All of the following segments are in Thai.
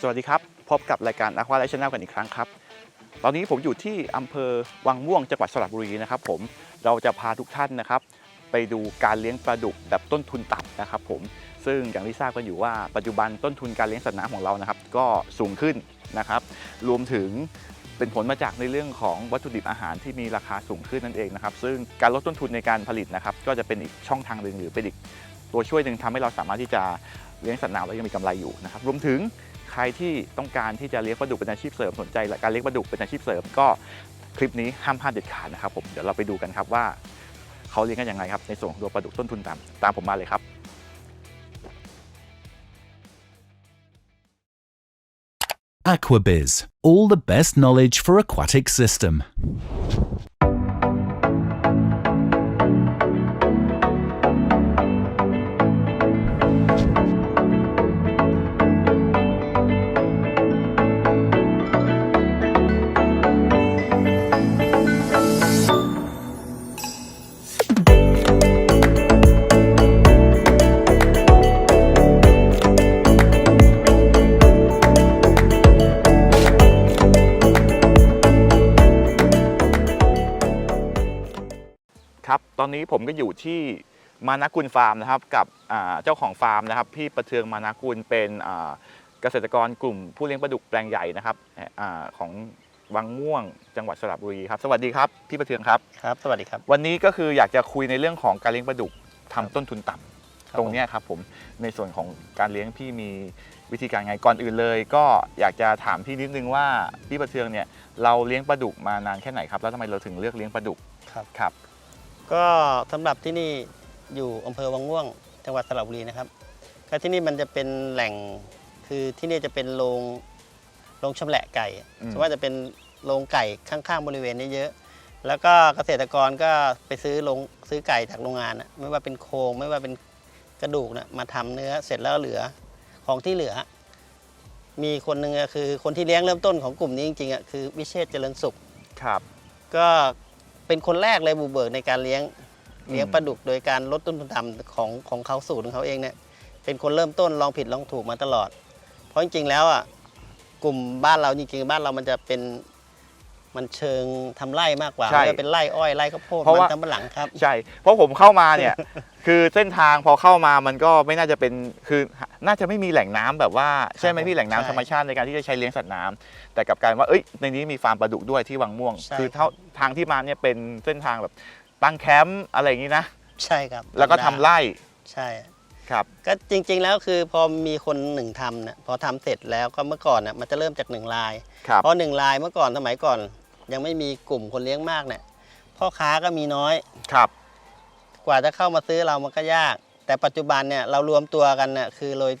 สวัสดีครับ พบกับรายการ Aqua Life Channel กันอีกครั้งครับ ตอนนี้ผมอยู่ที่อำเภอวังม่วงจังหวัดสระบุรีนะครับผมเราจะพาทุกท่านนะครับ ไปดูการเลี้ยงปลาดุกแบบต้นทุนต่ำนะครับผมซึ่งอย่างที่ทราบกันอยู่ว่าปัจจุบันต้นทุนการเลี้ยงสัตว์น้ำของเรานะครับ ก็สูงขึ้นนะครับ รวมถึงเป็นผลมาจากในเรื่องของวัตถุดิบอาหารที่มีราคาสูงขึ้นนั่นเองนะครับ ซึ่งการลดต้นทุนในการผลิตนะครับ ก็จะเป็นอีกช่องทางหนึ่งหรือเป็นอีกตัวช่วยหนึ่งทำให้เราสามารถที่จะเลี้ยงสัตว์น้ำแล้วยังมีกำไรอยู่นะครับ รวมถึง ครที่ต้องการที่จะเลี้ยงปลาดุกเป็นอาชีพเสริมสนใจและการเลี้ยงปลาดุกเป็นอาชีพเสริมก็คลิปนี้ห้ามพลาดเด็ดขาดนะครับผมเดี๋ยวเราไปดูกันครับว่าเขาเลี้ยงกันยังไงครับในส่วนของตัวปลาดุกต้นทุนต่ำตามผมมาเลยครับ Aquabiz, all the best knowledge for aquatic system. ตอนนี้ผมก็อยู่ที่มานากุลฟาร์มนะครับกับอ่าเจ้าของฟาร์มนะครับ พี่ประเทืองมานากุลเป็นอ่าเกษตรกรกลุ่มผู้เลี้ยงปลาดุกแปลงใหญ่นะครับอาของวังม่วงจังหวัดสระบุรีครับสวัสดีครับพี่ประเทืองครับครับสวัสดีครับ วันนี้ก็คืออยากจะคุยในเรื่องของการเลี้ยงปลาดุกทำต้นทุนต่ำครับตรงเนี้ยครับผมในส่วนของการเลี้ยงพี่มีวิธีการไงก่อนอื่นเลย ก็อยากจะถามพี่นิดนึงว่าพี่ประเทืองเนี่ยเราเลี้ยงปลาดุกมานานแค่ไหนครับแล้วทำไมเราถึงเลือกเลี้ยงปลาดุกครับครับ ก็สำหรับที่นี่อยู่อำเภอวังม่วง จังหวัดสระบุรีนะครับ ก็ที่นี่มันจะเป็นแหล่งคือที่นี่จะเป็นโรงโรงชำแหละไก่อืมส่วนมากจะเป็นโรงไก่ข้างๆบริเวณนี้เยอะแล้วก็เกษตรกรก็ไปซื้อโรงซื้อไก่จากโรงงานนะไม่ว่าเป็นโครงไม่ว่าเป็นกระดูกนะมาทำเนื้อเสร็จแล้วเหลือของที่เหลือ มีคนหนึ่งอะคือคนที่เลี้ยงเริ่มต้นของกลุ่มนี้จริงๆอะคือวิเชษฐ์เจริญสุขครับ ก็ เป็นคนแรกเลยบูเบิร์กในการเลี้ยงอืมเลี้ยงปลาดุกโดยการลดต้นทุนต่ำของของเขาสูตรของเขาเองเนี่ยเป็นคนเริ่มต้นลองผิดลองถูกมาตลอด เพราะจริงๆแล้วอะกลุ่มบ้านเราจริงๆบ้านเรามันจะเป็นมันเชิงทำไร่มากกว่าใช่ไม่ว่าเป็นไร่อ้อยไร่ข้าวโพดเพราะมันว่าทำปะหลังครับ ใช่ เพราะผมเข้ามาเนี่ย คือเส้นทางพอเข้ามามันก็ไม่น่าจะเป็นคือ น่าจะไม่มีแหล่งน้ำแบบว่าใช่ไหมผมพี่แหล่งน้ำใช่ธรรมชาติในการที่จะใช้เลี้ยงสัตว์น้ำแต่กลับกลารว่าเอ้ยในนี้มีฟาร์มปลาดุกด้วยที่วังม่วงใช่คือเท่าทางที่มาเนี่ยเป็นเส้นทางแบบตั้งแคมป์อะไรอย่างนี้นะ ใช่ครับ แล้วก็ทำไร่ใช่ครับก็จริงๆแล้วคือพอมีคนหนึ่งทำเนี่ยพอทำเสร็จแล้วก็เมื่อก่อนน่ะมันจะเริ่มจากหนึ่งลายครับเพราะหนึ่งลายเมื่อก่อนสมัยก่อน ยังไม่มีกลุ่มคนเลี้ยงมากเนี่ยพ่อค้าก็มีน้อยครับ กว่าจะเข้ามาซื้อเรามันก็ยาก แต่ปัจจุบันเนี่ยเรารวมตัวกันเนี่ยคือโดย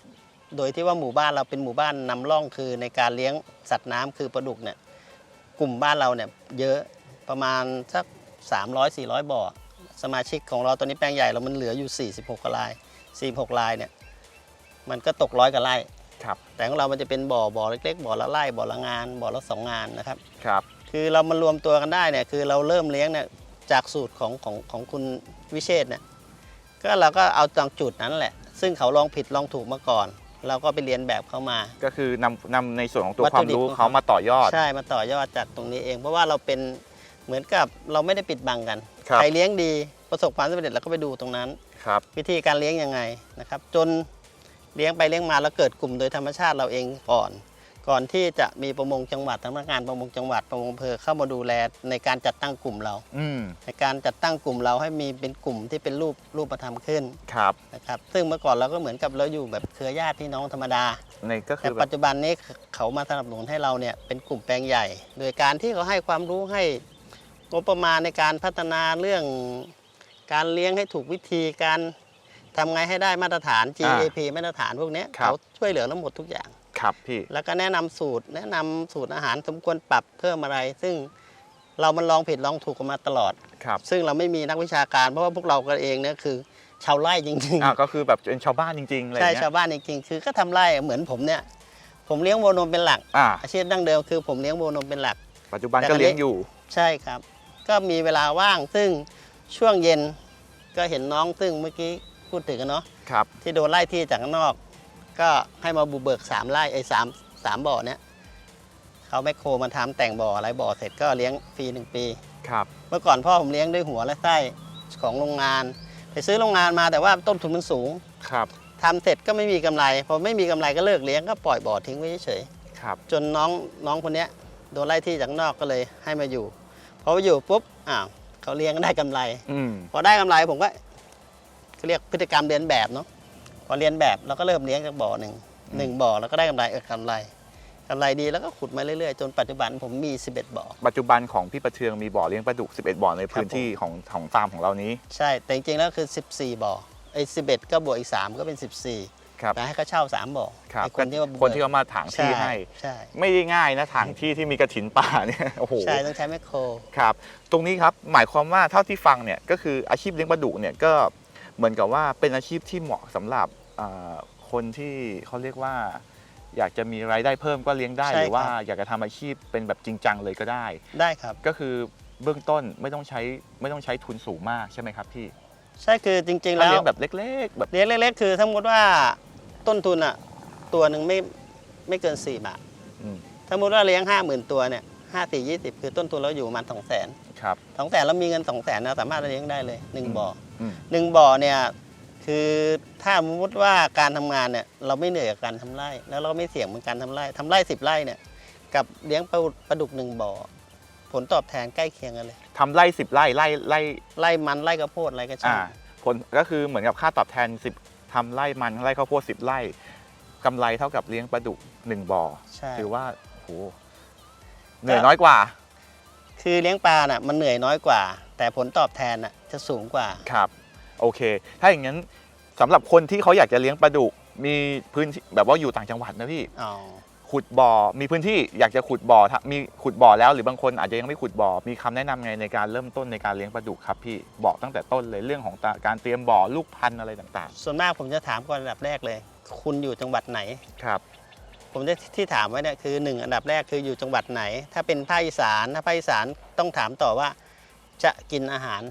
โดยที่ว่าหมู่บ้านเราเป็นหมู่บ้านนำร่องคือในการเลี้ยงสัตว์น้ำคือปลาดุกเนี่ยกลุ่มบ้านเราเนี่ยเยอะประมาณสัก 300-400 บ่อ สมาชิกของเราตอนนี้แปลงใหญ่เรามันเหลืออยู่ 46กว่าลาย 46ลายเนี่ยมันก็ตกร้อยกว่าไร่ครับแต่ของเรา มันจะเป็นบ่อ บ่อเล็กๆ บ่อละไร่ บ่อละงาน บ่อละสองงานนะครับ ครับ คือเรามารวมตัวกันได้เนี่ย คือเราเริ่มเลี้ยงเนี่ยจากสูตรของของของคุณวิเชษฐ์เนี่ย ก็เราก็เอาตามจุดนั้นแหละ ซึ่งเขาลองผิดลองถูกมาก่อน เราก็ไปเรียนแบบเขามา ก็คือนำนำในส่วนของตัววัตควาถุมดิบ รู้ของเขาเขามาต่อยอด ใช่มาต่อยอดจากตรงนี้เอง เพราะว่าเราเป็นเหมือนกับเราไม่ได้ปิดบังกันครับ ใครเลี้ยงดีประสบความสำเร็จเราก็ไปดูตรงนั้น ครับ วิธีการเลี้ยงยังไงนะครับ จนเลี้ยงไปเลี้ยงมาแล้วเกิดกลุ่มโดยธรรมชาติเราเองก่อน ก่อนที่จะมีประมงจังหวัดสำนักงานประมงจังหวัดประมงอำเภอเข้ามาดูแลในการจัดตั้งกลุ่มเรา อืมในการจัดตั้งกลุ่มเราให้มีเป็นกลุ่มที่เป็นรูปรูปธรรมขึ้นครับนะครับซึ่งเมื่อก่อนเราก็เหมือนกับเราอยู่แบบเครือญาติพี่น้องธรรมดา ในก็คืแต่อแบปับจจุบันนี้เขามาสนับสนุนให้เราเนี่ยเป็นกลุ่มแปลงใหญ่ โดยการที่เขาให้ความรู้ให้งบประมาณในการพัฒนาเรื่องการเลี้ยงให้ถูกวิธีการทำไงให้ได้มาตรฐาน GAP มาตรฐานพวกเนี้ยเขาช่วยเหลือเราหมดทุกอย่าง ครับพี่ แล้วก็แนะนำสูตร แนะนำสูตรอาหารสมควรปรับเพิ่มอะไร ซึ่งเรามันลองผิดลองถูกกันมาตลอดครับซึ่งเราไม่มีนักวิชาการเพราะว่าพวกเรากันเองเนี่ยคือ ชาวไร่จริงอ่าก็คือแบบเป็นชาวบ้านจริงๆอะไรอๆใช่ย่างเงี้ยชาวบ้านจริงๆ คือก็ทำไร่เหมือนผมเนี่ย ผมเลี้ยงโวนมเป็นหลักอ่าอาชีพดั้งเดิมคือผมเลี้ยงโวนมเป็นหลัก ปัจจุบันแต่ก็ตอนนี้เลี้ยงอยู่ ใช่ครับ ก็มีเวลาว่างซึ่งช่วงเย็นก็เห็นน้องซึ่งเมื่อกี้พูดถึงกันเนาะครับที่โดนไล่ที่จากข้างนอก ก็ให้มาบุกเบิกสามไร่ไอ้สามสามบ่อเนี่ยเขาแมคโครมาทำแต่งบ่ออะไรบ่อเสร็จก็เลี้ยงฟรีหนึ่งปีครับ เมื่อก่อนพ่อผมเลี้ยงด้วยหัวและไส้ของโรงงาน ไปซื้อโรงงานมาแต่ว่าต้นทุนมันสูงครับทำเสร็จก็ไม่มีกำไรพอไม่มีกำไรก็เลิกเลี้ยงก็ปล่อยบ่อทิ้งไว้เฉยครับๆจนน้องน้องคนเนี้ยโดนไล่ที่จากข้างนอกก็เลยให้มาอยู่พอมาอยู่ปุ๊บอ้าวเขาเลี้ยงได้กำไรอืมพอได้กำไรผมก็เขาเรียกพฤติกรรมเรียนแบบเนาะ พอเรียนแบบเราก็เริ่มเลี้ยงจากบ่อหนึ่งหนึ่งบ่อแล้วก็ได้กำไรเออกำไรกำไรดีแล้วก็ขุดมาเรื่อยๆ จนปัจจุบันผมมี 11 บ่อ ปัจจุบันของพี่ประเทืองมีบ่อเลี้ยงปลาดุก 11 บ่อในพื้นครับผมที่ของของฟาร์มของเรานี้ ใช่ แต่จริงๆแล้วคือ 14 บ่อไอ้11 ก็บวกอีก 3 ก็เป็น 14ครับแต่ให้เขาเช่า 3 บ่อครับไอ้คนที่ว่าคนที่เขามาถางที่ช่ให้ใช่ไม่ได้ง่ายนะถางที่ที่มีกระถินป่าเนี่ย โอ้โห ใช่ ต้องใช้แมคโคร ครับ ตรงนี้ครับ หมายความว่าเท่าที่ฟังเนี่ย ก็คืออาชีพเลี้ยงปลาดุกเนี่ยก็ เหมือนกับว่าเป็นอาชีพที่เหมาะสำหรับอ่าคนที่เขาเรียกว่า อยากจะมีรายได้เพิ่มก็เลี้ยงได้ใช่หรือว่าครับอยากจะทำอาชีพเป็นแบบจริงจังเลยก็ได้ ได้ครับ ก็คือเบื้องต้นไม่ต้องใช้ไม่ต้องใช้ทุนสูงมากใช่ไหมครับพี่ ใช่คือจริงๆถ้าแล้วเลี้ยงแบบเล็กๆแบบเลี้ยงเล็กๆคือสมมติว่าต้นทุนอะตัวหนึ่งไม่ไม่เกิน 4 บาทอืมสมมติว่าเลี้ยง 5 0,000 ตัวเนี่ยห้าสี่ยี่สิบคือต้นทุนเราอยู่ประมาณสองแสนครับสองแสนแล้วมีเงินสองแสนนะสามารถเลี้ยงได้เลยหนึ่งอืมบ่ออืม หนึ่งบ่อเนี่ยคือถ้าสมมติว่าการทำงานเนี่ยเราไม่เหนื่อยกับการทำไร่ แล้วเราไม่เสี่ยงเหมือนการทำไร่ทำไร่สิบไร่เนี่ยกับเลี้ยงปลาปลาดุกหนึ่งบ่อผลตอบแทนใกล้เคียงกันเลยทำไร่สิบไร่ไร่ไร่ไร่มันไร่ข้าวโพดอะไรก็ช่าอ่างผลก็คือเหมือนกับค่าตอบแทนสิบทำไร่มันไร่ข้าวโพดสิบไร่กำไรเท่ากับเลี้ยงปลาดุกหนึ่งบ่อใช่ถือว่าโหเหนื่อยน้อยกว่า คือเลี้ยงปลาน่ะมันเหนื่อยน้อยกว่า แต่ผลตอบแทนน่ะ จะสูงกว่า ครับโอเค ถ้าอย่างนั้นสำหรับคนที่เขาอยากจะเลี้ยงปลาดุกมีพื้นที่แบบว่าอยู่ต่างจังหวัดนะพี่ อ๋อ ขุดบ่อ มีพื้นที่อยากจะขุดบ่อทำมีขุดบ่อแล้วหรือบางคนอาจจะยังไม่ขุดบ่อ มีคำแนะนำไงในการเริ่มต้นในการเลี้ยงปลาดุกครับพี่บอกตั้งแต่ต้นเลยเรื่องของการเตรียมบ่อลูกพันธุ์อะไรต่างส่วนมากผมจะถามก่อนอันดับแรกเลย คุณอยู่จังหวัดไหน ๆ ครับ ผมจะที่ถามไว้เนี่ยคือหนึ่งอันดับแรกคืออยู่จังหวัดไหน ถ้าเป็นภาคอีสานถ้าภาคอีสานต้องถามต่อว่า จะกินอาหาร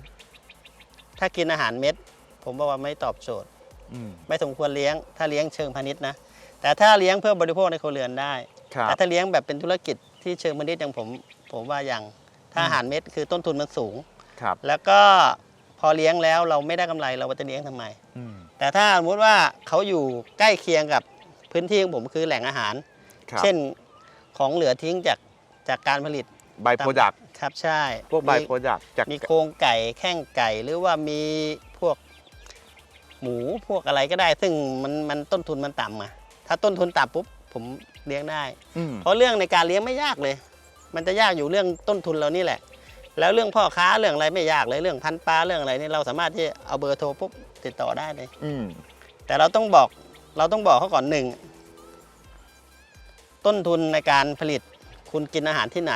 ถ้ากินอาหารเม็ด ผมบอกว่าไม่ตอบโจทย์ อืม ไม่สมควรเลี้ยง ถ้าเลี้ยงเชิงพาณิชย์นะ แต่ถ้าเลี้ยงเพื่อบริโภคในครัวเรือนได้ ครับ แต่ถ้าเลี้ยงแบบเป็นธุรกิจที่เชิงพาณิชย์อย่างผม ผมว่ายัง ถ้าอืมอาหารเม็ดคือต้นทุนมันสูง ครับแล้วก็พอเลี้ยงแล้วเราไม่ได้กำไรเราจะเลี้ยงทำไม อืมแต่ถ้าสมมติว่าเขาอยู่ใกล้เคียงกับพื้นที่ของผมคือแหล่งอาหาร ครับเช่นของเหลือทิ้งจากจากการผลิตบายโปรดัก ครับใช่พวกบายมีโปรดักจากมีโครงไก่แข้งไก่หรือว่ามีพวกหมูพวกอะไรก็ได้ ซึ่งมันมันต้นทุนมันต่ำอะถ้าต้นทุนต่ำปุ๊บผมเลี้ยงได้อืมเพราะเรื่องในการเลี้ยงไม่ยากเลย มันจะยากอยู่เรื่องต้นทุนเรานี่แหละ แล้วเรื่องพ่อค้าเรื่องอะไรไม่ยากเลยเรื่องพันธุ์ปลาเรื่องอะไรนี่เราสามารถที่จะเอาเบอร์โทรปุ๊บติดต่อได้เลยอืมแต่เราต้องบอกเราต้องบอกเขาก่อนหนึ่งต้นทุนในการผลิตคุณกินอาหารที่ไหน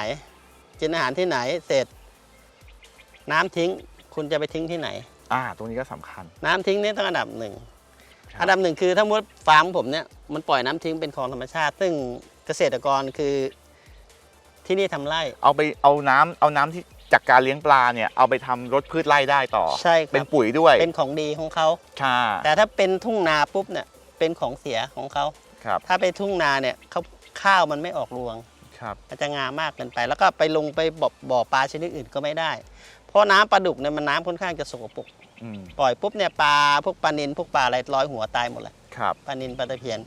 กินอาหารที่ไหนเสร็จ น้ำทิ้ง คุณจะไปทิ้งที่ไหน อ่า ตรงนี้ก็สำคัญ น้ำทิ้งนี่ต้องอันดับหนึ่งครับอันดับหนึ่งคือถ้ามุดฟาร์มผมเนี่ยมันปล่อยน้ำทิ้งเป็นคลองธรรมชาติ ซึ่งเกษตรกรคือที่นี่ทำไร่ เอาไปเอาน้ำเอาน้ำที่จากการเลี้ยงปลาเนี่ยเอาไปทำรถพืชไร่ได้ต่อใช่คเป็รันบปุ๋ยด้วย เป็นของดีของเขาค่ะแต่ถ้าเป็นทุ่งนาปุ๊บเนี่ยเป็นของเสียของเขาครับถ้าไปทุ่งนาเนี่ยเขาข้าวมันไม่ออกรวง ครับมันจะงามมากเกินไป แล้วก็ไปลงไปบ่อบ่อปลาชนิดอื่นก็ไม่ได้ เพราะน้ำปลาดุกเนี่ยมันน้ำค่อนข้างจะสกปรกอืมปล่อยปุ๊บเนี่ยปลาพวกปลานินพวกปลาอะไรร้อยหัวตายหมดแหละครับปลานินปลาตะเพียน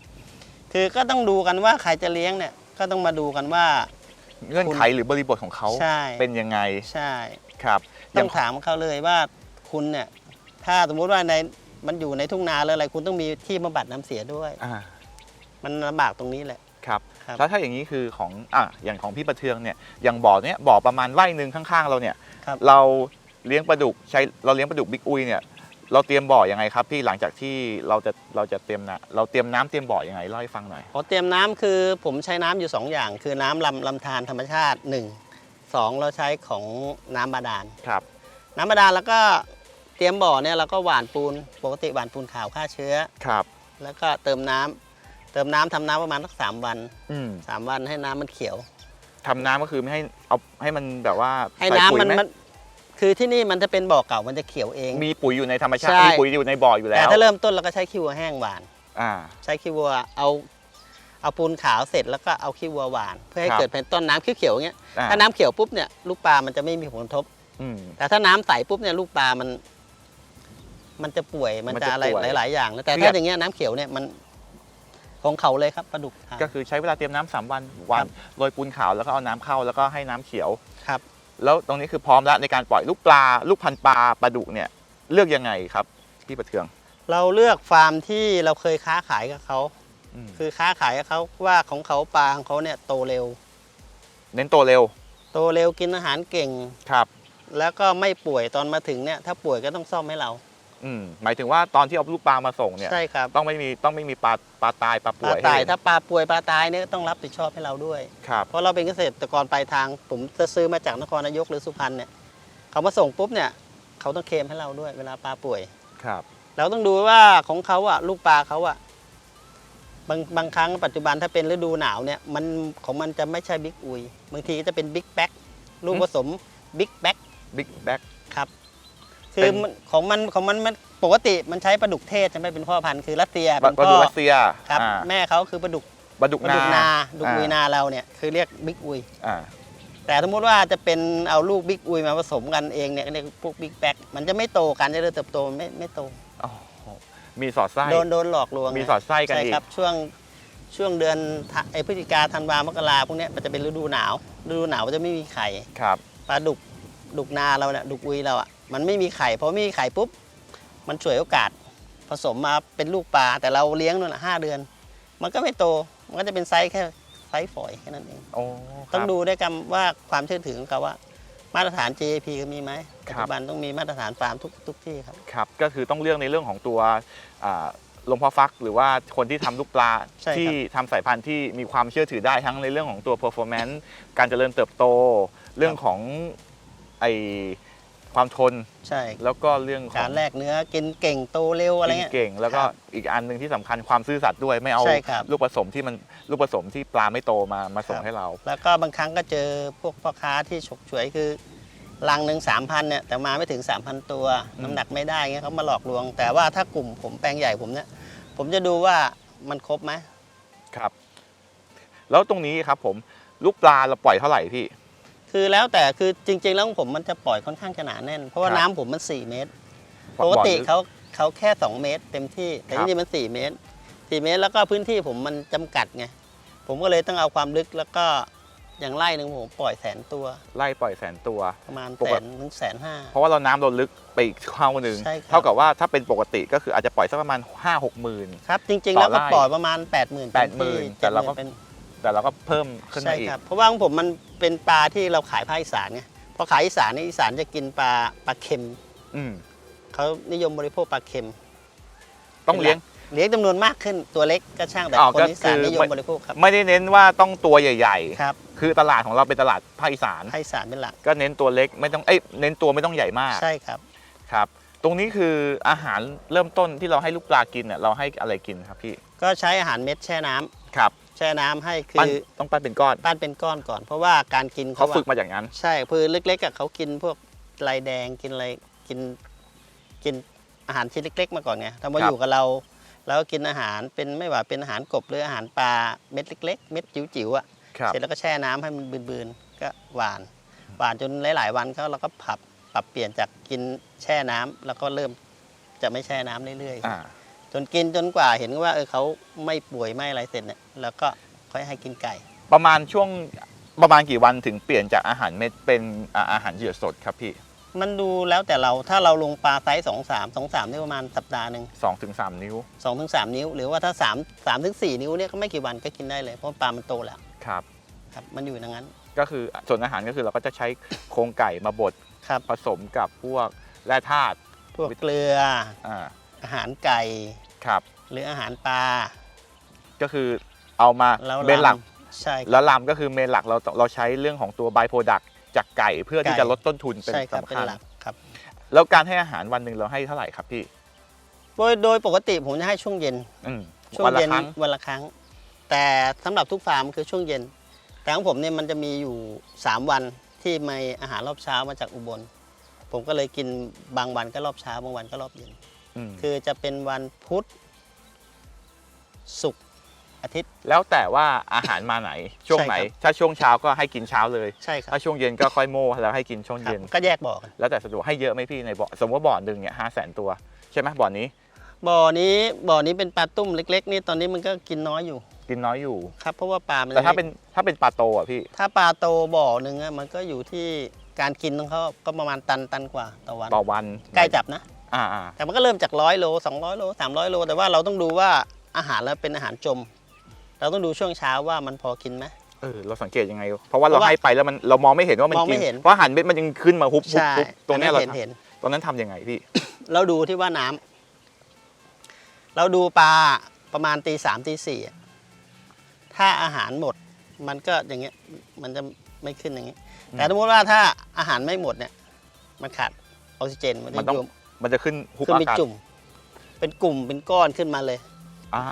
คือก็ต้องดูกันว่าใครจะเลี้ยงเนี่ยก็ต้องมาดูกันว่า เงื่อนไขหรือบริบทของเขาใช่ เป็นยังไงใช่ ครับอต้ย่าองงถามเขาเลยว่าคุณเนี่ยถ้าสมมุติว่าในมันอยู่ในทุ่งนาหรืออะไร คุณต้องมีที่บำบัดน้ำเสียด้วย อ่ามันลำบากตรงนี้แหละ ครับครับ แล้วถ้าอย่างนี้คือของอะอย่างของพี่ประเทืองเนี่ยอย่างบ่อเนี้ยบ่อประมาณไร่หนึ่งข้างๆ เราเนี่ยครับ เราเลี้ยงปลาดุกใช้เราเลี้ยงปลาดุกบิ๊กอุยเนี่ยเราเตรียมบ่อยังไงครับพี่หลังจากที่เราจะเราจะเตรียมนะเราเตรียมน้ำเตรียมบ่อยังไงเล่าให้ฟังหน่อยขอเตรียมน้ำคือผมใช้น้ำอยู่ 2 อย่าง คือน้ำลำลำธารธรรมชาติ 1 2 เราใช้ของน้ำบาดาล ครับ น้ำบาดาลแล้วก็เตรียมบ่อเนี่ยเราก็หว่านปูนปกติหว่านปูนขาวฆ่าเชื้อ ครับ แล้วก็เติมน้ำ เติมน้ำทำน้ำประมาณสักสามวันอืมสามวันให้น้ำมันเขียว ทำน้ำก็คือไม่ให้เอาให้มันแบบว่าให้ใส่น้ำปุ๋ยมันไหมันคือที่นี่มันจะเป็นบ่อเก่ามันจะเขียวเอง มีปุ๋ยอยู่ในธรรมชาติใช่ มีปุ๋ยอยู่ในบ่ออยู่แล้แต่วถ้าเริ่มต้นเราก็ใช้ขี้วัวแห้งหวาน อ่า ใช้ขี้วัวเอาเอาปูนขาวเสร็จแล้วก็เอาขี้วัวหวาน เพื่อให้ครับ เกิดเป็นต้นน้ำเขียวๆอย่างเงี้ยอ่าถ้าน้ำเขียวปุ๊บเนี่ยลูกปลามันจะไม่มีผลกระทบ อืม แต่ถ้าน้ำใสปุ๊บเนี่ยลูกปลามัน มันจะป่วยมันมันจะจะอะไรป่วยหลาย ๆ อย่างนะแต่เครียถ้าดอย่างเงี้ยน้ำเขียวเนี่ยมัน ของเขาเลยครับปลาดุกทานก็คือใช้เวลาเตรียมน้ำสามวันวันโรยปูนขาวแล้วก็เอาน้ำเข้าแล้วก็ให้น้ำเขียว ครับ แล้วตรงนี้คือพร้อมแล้วในการปล่อยลูกปลา ลูกพันธุ์ปลาปลาดุกเนี่ยเลือกยังไงครับพี่ประเทืองเราเลือกฟาร์มที่เราเคยค้าขายกับเขามคือค้าขายกับเขาว่าของเขาปลาของเขาเนี่ยโตเร็ว เน้นโตเร็วโตเร็วกินอาหารเก่ง ครับ แล้วก็ไม่ป่วยตอนมาถึงเนี่ยถ้าป่วยก็ต้องซ่อมให้เรา อืมหมายถึงว่าตอนที่เอาลูกปลามาส่งเนี่ยใช่ครับต้องไม่มีต้องไม่มีปลาปลาตายปลาปป่ลาวยให้ตายเห็นถ้าปลาป่วยปลาตายเนี่ยต้องรับผิดชอบให้เราด้วย ครับเพราะเราเป็นเกษตรกรปลายทางผมจะซื้อมาจากนครนายกหรือสุพรรณเนี่ยเขามาส่งปุ๊บเนี่ยเขาต้องเคลมให้เราด้วยเวลาปลาป่วย ครับ เราต้องดูว่าของเขาอะลูกปลาเขาอะบางบางครั้งปัจจุบันถ้าเป็นฤดูหนาวเนี่ยมันของมันจะไม่ใช่บิ๊กอุย บางทีก็จะเป็นบิ๊กแบ็กลูกผสมบิ๊กแบ็กบิ๊กแบ็กครับ คือเป็น มันของมันของมันมันปกติมันใช้ปลาดุกเทศใช่ไหมเป็นพ่อพันธุ์คือรัสเซียปลาเป็นปลาพ่ดุอกรัสเซียครับ อ่าแม่เขาคือปลาดุกปลาดุกปลาดุกนานาดุกอ่าอุยนาเราเนี่ยคือเรียกบิ๊กอุย อ่า แต่สมมติว่าจะเป็นเอาลูกบิ๊กอุยมาผสมกันเองเนี่ยเรียกพวกบิ๊กแบ็กมันจะไม่โตกันจะเริ่มเติบโตไม่ไม่โตโอ้โหมีสอดไส้ โดนโดนหลอกลวงมีไงสอดไส้กันใช่อีกครับช่วงช่วงเดือนธันไอพฤศจิกาธันวามกราพวกเนี้ยมันจะเป็นฤดูหนาวฤดูหนาวมันจะไม่มีไข่ครับ ปลาดุกดุกนาเราเนี่ยดุกอุยเราอะ มันไม่มีไข่พอไม่มีไข่ปุ๊บ มันฉวยโอกาสผสมมาเป็นลูกปลาแต่เราเลี้ยงนู่นนะห้าเดือน มันก็ไม่โตมันก็จะเป็นไซส์แค่ไซส์ฝอยแค่นั้นเอง โอ้คต้รัองบดูด้วยกันว่าความเชื่อถือของเขาว่า มาตรฐาน GAP ก็มีไหมครัปับจจุบันต้องมีมาตรฐานฟาร์มทุกทุกที่ครับ ครับก็คือต้องเลือกในเรื่องของตัวอ่าลมพอฟัก หรือว่าคนที่ทำลูกปลาใช่ครับ ที่ทำสายพันธุ์ที่มีความเชื่อถือได้ทั้งในเรื่องของตัว performance การเจริญเติบโต เรื่องของไอ ความทน ใช่ แล้วก็เรื่องของการแลกเนื้อกินเก่งโตเร็วอะไรกินเงี้ย เก่ง แล้วก็ครับอีกอันหนึ่งที่สำคัญความซื่อสัตย์ด้วยไม่เอาใช่ครับลูกผสมที่มันลูกผสมที่ปลาไม่โตมามาส่งครับ ให้เรา แล้วก็บางครั้งก็เจอพวกพ่อค้าที่ฉกฉวยคือลังหนึ่งสามพันเนี่ยแต่มาไม่ถึง 3,000 ตัว อืม น้ำหนักไม่ได้เงี้ยเขามาหลอกลวง แต่ว่าถ้ากลุ่มผมแปลงใหญ่ผมเนี่ย ผมจะดูว่ามันครบไหมครับ แล้วตรงนี้ครับผมลูกปลาเราปล่อยเท่าไหร่พี่ คือแล้วแต่คือจริง ๆ แล้วของผมมันจะปล่อยค่อนข้างจะหนาแน่น เพราะว่าครับ น้ำผมมัน 4 เมตร ปกติเขาเขาแค่ 2 เมตร เต็มที่ แต่ครับ ที่นี่มัน 4 เมตร 4 เมตรแล้วก็พื้นที่ผมมันจำกัดไง ผมก็เลยต้องเอาความลึกแล้วก็อย่างไร่หนึ่งผมปล่อยแสนตัวไล่ปล่อยแสนตัว ประมาณปแสกนถึงแสนห้า เพราะว่าเราน้ำเราลึกไปอีกเข้าหนึ่งใช่ครับ เท่ากับว่าถ้าเป็นปกติก็คืออาจจะปล่อยสักประมาณ 5 6 หมื่น ครับ จริงต่อๆแล้วก็ไร่ปล่อยประมาณ8 0 0 0 0 0 80,000แต่เราก็ เป็น แต่เราก็เพิ่มขึ้นใช่มาอีก ครับเพราะว่าของผมมันเป็นปลาที่เราขายภาคอีสานไงพอขายอีสานนี่อีสานจะกินปลาปลาเค็มอืมเขานิยมบริโภคปลาเค็มต้องเลี้ยง เลี้ยงจำนวนมากขึ้นตัวเล็กก็ช่างแต่อ้าวคนก็อีสานคือ นิยมไม่บริโภคครับไม่ได้เน้นว่าต้องตัวใหญ่ ครับๆ คือตลาดของเราเป็นตลาดภาคอีสาน ภาคอีสานเป็นหลักก็เน้นตัวเล็กไม่ต้องเอ้ยเน้นตัวไม่ต้องใหญ่มากใช่ครับ ครับ ตรงนี้คืออาหารเริ่มต้นที่เราให้ลูกปลากินเนี่ยเราให้อะไรกินครับพี่ก็ใช้อาหารเม็ดแช่น้ำครับ แช่น้ำให้คืปั้นอต้องปั้นเป็นก้อนปั้นเป็นก้อนก่อน เพราะว่าการกินเขาเขาฝึกอะมาอย่างนั้น ใช่คือเล็กๆอะเขากินพวกลายแดงกินอะไรกินกินอาหารชิ้นเล็ก ๆ มาก่อนไงถ้ามาครับ อยู่กับเราแล้วก็กินอาหารเป็นไม่ว่าเป็นอาหารกบหรืออาหารปลาเม็ดเล็ก ๆ เม็ดจิ๋วๆอะครับเสร็จแล้วก็แช่น้ำให้มันบืนๆ ก็หวาน หวานจนหลาย ๆ วันก็เราก็ปรับปรับเปลี่ยนจากกินแช่น้ำแล้วก็เริ่มจะไม่แช่น้ำเรื่อยอ่าๆ จนกินจนกว่าเห็นว่าเออเขาไม่ป่วยไม่อะไรเสร็จเนี่ยแล้วก็ค่อยให้กินไก่ ประมาณช่วงประมาณกี่วันถึงเปลี่ยนจากอาหารเม็ดเป็นอ่าอาหารเหยื่อสดครับพี่มันดูแล้วแต่เราถ้าเราลงปลาไซส์สองสามสองสามนี่ประมาณสัปดาห์หนึ่งสองถึงสามนิ้วสองถึงสามนิ้ว หรือว่าถ้าสามสามถึงสี่นิ้วเนี่ยก็ไม่กี่วันก็กินได้เลยเพราะปลามันโตแล้วครับครับมันอยู่อย่างนั้น ก็คือส่วนอาหารก็คือเราก็จะใช้โครงไก่มาบดครับผสมกับพวกแร่ธาตุพวกเกลืออ่า อาหารไก่ครับ หรืออาหารปลาก็คือเอามาแล้วเมนหลักลำใช่ครับ แล้วลำก็คือเมนหลักเราเราใช้เรื่องของตัวไบโ r รดักจากไก่เพื่อที่ไก่ จะลดต้นทุนเป็นใช่ครับสำเป็นคัญหลักครับแล้วการให้อาหารวันหนึ่งเราให้เท่าไหร่ครับพี่โดยโดยปกติผมจะให้ช่วงเย็น อืมช่วงวันละเย็นครั้งวันละครั้ง แต่สำหรับทุกฟาร์มคือช่วงเย็น แต่ของผมเนี่ยมันจะมีอยู่ 3 วันที่มีอาหารรอบเช้ามาจากอุบล ผมก็เลยกินบางวันก็รอบเช้าบางวันก็รอบเย็น มคือจะเป็นวันพุธศุกร์อาทิตย์ แล้วแต่ว่าอาหารมาไหนช่วงไหน ใช่ครับ ถ้าช่วงเช้าก็ให้กินเช้าเลย ใช่ครับถ้าช่วงเย็นก็ค่อยโม่แล้วให้กินช่วงครับเย็น ก็แยกบ่อกันแล้วแต่สะดวกให้เยอะไหมพี่ในบ่อสมมติว่าบ่อหนึ่งเนี่ยห้าแสนตัว ใช่ไหมบ่อนี้บ่อนี้บ่อนี้เป็นปลาตุ้มเล็ก ๆ นี่ตอนนี้มันก็กินน้อยอยู่กินน้อยอยู่ ครับเพราะว่าปลามันแต่ถ้าล็กเป็นถ้าเป็นปลาโตอะพี่ถ้าปลาโตบ่อหนึ่งอะมันก็อยู่ที่การกินของเขาก็ประมาณตันตันกว่าต่อวัน ต่อวันใกล้จับนะ อ่าอ่าแต่มันก็เริ่มจากร้อยโล200โล300โลแต่ว่าเราต้องดูว่าอาหารแล้วเป็นอาหารจม เราต้องดูช่วงเช้าว่ามันพอกินไหม เออเราสังเกตยังไง เพราะว่าเพเราราะว่าให้ไปแล้วมันเรามองไม่เห็นว่ามันมองกิไม่นเห็น เพราะอาหารเม็ดมันยังขึ้นมาฮุบฮุบใช่ฮุบตรงเนี้ยอัเราเห็นเห็น ตอนนั้นทำยังไงพี่ เราดูที่ว่าน้ำเราดูปลาประมาณตีสามตีสี่อะถ้าอาหารหมด มันก็อย่างเงี้ยมันจะไม่ขึ้นอย่างงี้อืมแต่สมมติว่าถ้าอาหารไม่หมดเนี่ย มันขาดออกซิเจนมันมันจะต้องยุบ มันจะขึ้นฮุบขึ้นอาเป็นกาศจุ่ม เป็นกลุ่มเป็นก้อนขึ้นมาเลย อ่า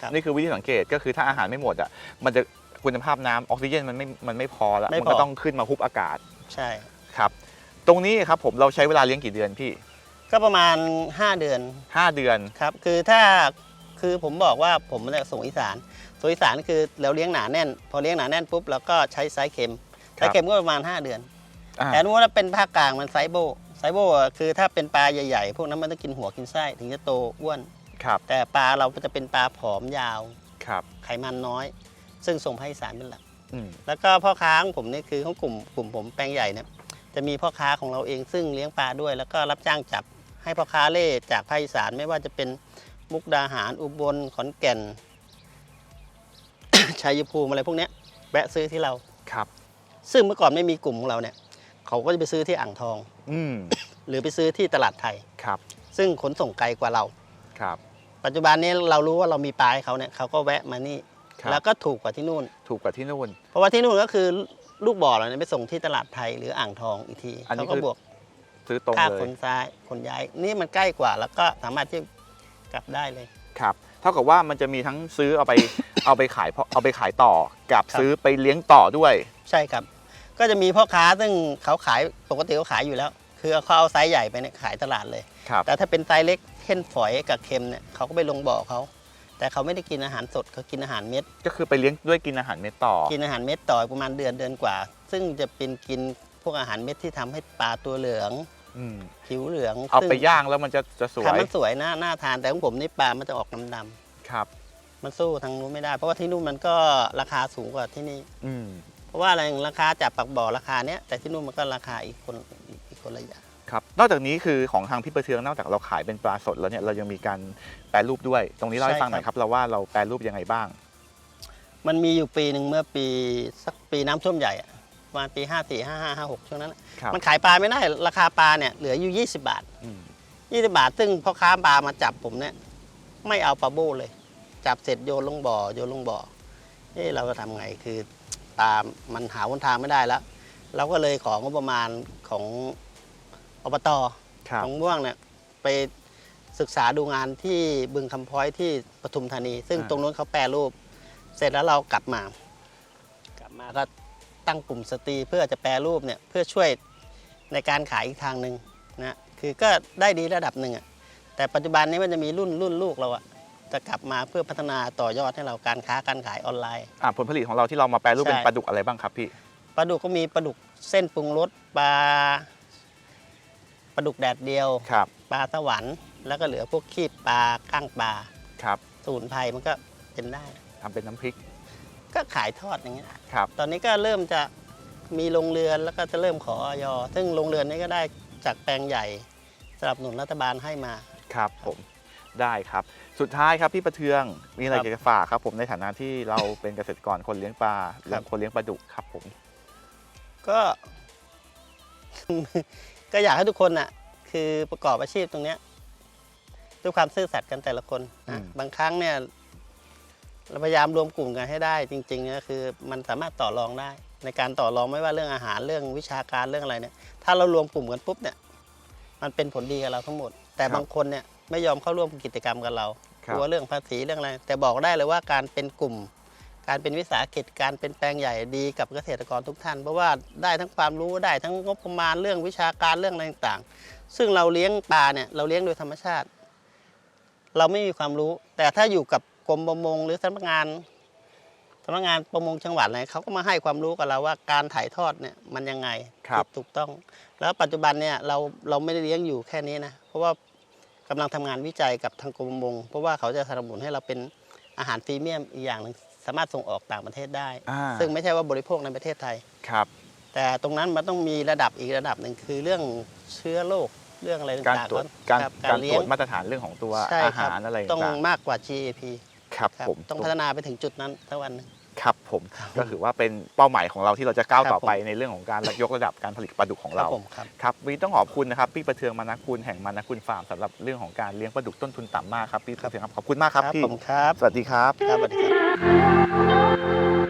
ครับนี่คือวิธีสังเกตก็คือถ้าอาหารไม่หมดอะมันจะคุณภาพน้ำออกซิเจนมันไม่มันไม่พอแล้วไม่มันพอก็ต้องขึ้นมาฮุบอากาศใช่ ครับ ตรงนี้ครับผมเราใช้เวลาเลี้ยงกี่เดือนพี่ ก็ประมาณ 5 เดือนห้าเดือน ครับ คือถ้าคือผมบอกว่าผมเนี่ยส่งอีสานส่งอีสานคือเราเลี้ยงหนาแน่น พอเลี้ยงหนาแน่นปุ๊บเราก็ใช้ไซส์เค็มคไซรับส์เค็มก็ประมาณ 5 เดือน อ่าแต่ถ้าเป็นภาคกลางมันไซส์โบ ไซส์โบอะคือถ้าเป็นปลาใหญ่ๆ พวกนั้นมันต้องกินหัวกินไส้ถึงจะโตอ้วน ครับ แต่ปลาเราจะเป็นปลาผอมยาว ครับไขมันน้อย ซึ่งส่งภาคอีสานเป็นหลัก อืมแล้วก็พ่อค้าของผมนี่คือของกลุ่มกลุ่มผมแปลงใหญ่เนี่ยจะมีพ่อค้าของเราเองซึ่งเลี้ยงปลาด้วย แล้วก็รับจ้างจับให้พ่อค้าเล่จากภาคอีสานไม่ว่าจะเป็นมุกดาหารอุบลขอนแก่น ชัยภูมิอะไรพวกเนี้ยแวะซื้อที่เรา ครับ ซึ่งเมื่อก่อนไม่มีกลุ่มของเราเนี่ย เขาก็จะไปซื้อที่อ่างทอง อืมหรือไปซื้อที่ตลาดไทย ครับซึ่งขนส่งไกลกว่าเรา ครับ ปัจจุบันนี้เรารู้ว่าเรามีปลาให้เขาเนี่ยเขาก็แวะมานี่ ครับ แล้วก็ถูกกว่าที่นู่น ถูกกว่าที่นู่น เพราะว่าที่นู่นก็คือลูกบ่อเราเนี่ยไปส่งที่ตลาดไทยหรืออ่างทองอีกทีอันนี้เขาก็คือ บวกซื้อตรงค่าเลขยนซ้ายขนย้าย นี่มันใกล้กว่า แล้วก็สามารถที่กลับได้เลย ครับเท่ากับว่ามันจะมีทั้งซื้อเอาไป เอาไปขายเพราะเอาไปขายต่อกับครับ ซื้อไปเลี้ยงต่อด้วย ใช่ครับ ก็จะมีพ่อค้าซึ่งเขาขายปกติเขาขายอยู่แล้ว คือเขาเอาไซส์ใหญ่ไปเนี่ยขายตลาดเลย ครับแต่ถ้าเป็นไซส์เล็กเช่นฝอยกับเค็มเนี่ยเขาก็ไปลงบ่อเขา แต่เขาไม่ได้กินอาหารสดเขากินอาหารเม็ด ก็คือไปเลี้ยงด้วยกินอาหารเม็ดต่อ กินอาหารเม็ดต่อประมาณเดือนเดือนกว่า ซึ่งจะเป็นกินพวกอาหารเม็ดที่ทำให้ปลาตัวเหลือง อืมผิวเหลืองเอาซึ่ไปย่างแล้วมันจะจะสวทำยมันสวยน่าน่าทานแต่ของผมนี่ปลามันจะออกดำดำๆครับมันสู้ทางนู้นไม่ได้ เพราะว่าที่นู่นมันก็ราคาสูงกว่าที่นี่ อืม เพราะว่าอะไรราคาจับปักบ่อราคาเนี้ยแต่ที่นู่นมันก็ราคาอีกคนอีกอีกคนละอย่างครับนอกจากนี้คือของทางพี่ประเทืองนอกจากเราขายเป็นปลาสดแล้วเนี่ยเรายังมีการแปรรูปด้วย ตรงนี้เล่าให้ฟังหน่อยครับเราว่าเราแปรรูปยังไงบ้าง มันมีอยู่ปีหนึ่งเมื่อปีสักปีน้ำท่วมใหญ่อะประมาณปี5 4 5 5 5 6ช่วงนั้นอะครับมันขายปลาไม่ได้ราคาปลาเนี่ยเหลืออยู่ 20 บาทอืม20 บาท ซึ่งพ่อค้าปลามาจับผมเนี่ยไม่เอาปลาโบ้เลย จับเสร็จโยนลงบ่อโยนลงบ่อเอ้เราก็ทำไงคือ ปลามันหาวนทางไม่ได้แล้ว เราก็เลยของบประมาณของอบตครับของม่วงเนี่ยไปศึกษาดูงานที่บึงคำพ้อยที่ปทุมธานี ซึ่งอ่า ตรงนู้นเขาแปรรูป เสร็จแล้วเรากลับมา กลับมาก็ตั้งกลุ่มสตรีเพื่อจะแปรรูปเนี่ยเพื่อช่วยในการขายอีกทางหนึ่งนะคือก็ได้ดีระดับหนึ่งอะแต่ปัจจุบันนี้มันจะมีรุ่นรุ่นลูกเราอะ จะกลับมาเพื่อพัฒนาต่อยอดให้เราการค้าการขายออนไลน์ อ่าผลผลิตของเราที่เรามาแปรรูปใช่เป็นปลาดุกอะไรบ้างครับพี่ ปลาดุกก็มีปลาดุกเส้นปรุงรสปลาปลาดุกแดดเดียว ครับ ปลาสวรรค์แล้วก็เหลือพวกขี้ปลาก้างปลาครับสมุนไพรมันก็เป็นได้ ทำเป็นน้ำพริก ก็ขายทอดอย่างเงี้ยครับ ตอนนี้ก็เริ่มจะมีโรงเรือนแล้วก็จะเริ่มขอออยซึ่งโรงเรือนนี้ก็ได้จากแปลงใหญ่สนับสนุนรัฐบาลให้มา ครับผม ได้ครับ สุดท้ายครับพี่ประเทืองมีอะไรครับอยากจะฝากครับผมในฐานะที่เราเป็นเกษตรกรคนเลี้ยงปลาและครับคนเลี้ยงปลาดุกครับผม ก็ ก็อยากให้ทุกคนน่ะ คือประกอบอาชีพตรงเนี้ยด้วยความซื่อสัตย์กันแต่ละคนนะอืมบางครั้งเนี่ย เราพยายามรวมกลุ่มกันให้ได้ จริงๆนะคือ มันสามารถต่อรองได้ ในการต่อรองไม่ว่าเรื่องอาหารเรื่องวิชาการเรื่องอะไรเนี่ย ถ้าเรารวมกลุ่มกันปุ๊บเนี่ย มันเป็นผลดีกับเราทั้งหมด แต่บางคนเนี่ยไม่ยอมเข้าร่วมกิจกรรมกับเราค กรับลัวเรื่องภาษีเรื่องอะไร แต่บอกได้เลยว่าการเป็นกลุ่ม การเป็นวิสาหกิจการเป็นแปลงใหญ่ดีกับเกษตรกรทุกท่าน เพราะว่าได้ทั้งความรู้ได้ทั้งงบประมาณเรื่องวิชาการเรื่องอะไรต่างๆ ซึ่งเราเลี้ยงปลาเนี่ยเราเลี้ยงโดยธรรมชาติ เราไม่มีความรู้ แต่ถ้าอยู่กับกรมประมงหรือสำนักงานสำนักงานประมงจังหวัดอะไรเขาก็มาให้ความรู้กับเราว่าการถ่ายทอดเนี่ยมันยังไงครับที่ถูกต้อง แล้วปัจจุบันเนี่ยเราเราไม่ได้เลี้ยงอยู่แค่นี้นะเพราะว่า กำลังทำงานวิจัยกับทางกรมประมงเพราะว่าเขาจะสนับสนุนให้เราเป็นอาหารพรีเมียมอีกอย่างหนึงสามารถส่งออกต่างประเทศได้อ่าซึ่งไม่ใช่ว่าบริโภคในประเทศไทยครับ แต่ตรงนั้นมันต้องมีระดับอีกระดับหนึ่งคือเรื่องเชื้อโรคเรื่องอะไรการต่างตรวจๆการครับการเลี้ตยรงวจมาตรฐานเรื่องของตัวใช่อาครับหารอะไรต้องต่างมากกว่า GAP ๆครับครับผมต้องพัฒนาไปถึงจุดนั้นสักวันหนึ่งครับ ผมก็คือว่าเป็นเป้าหมายของเราที่เราจะก้าวครับต่อไปผมในเรื่องของการยกระดับการผลิตปลาดุกของครับเราผมครับครับวันนี้ต้องขอบคุณนะครับพี่ประเทืองมานักคุณแห่งมานักคุณฟาร์มสำหรับเรื่องของการเลี้ยงปลาดุกต้นทุนต่ำมากครับพี่ประเทืองครับขอบคุณมากครับพี่ผมครับสวัสดีครับครับสวัสดีครับ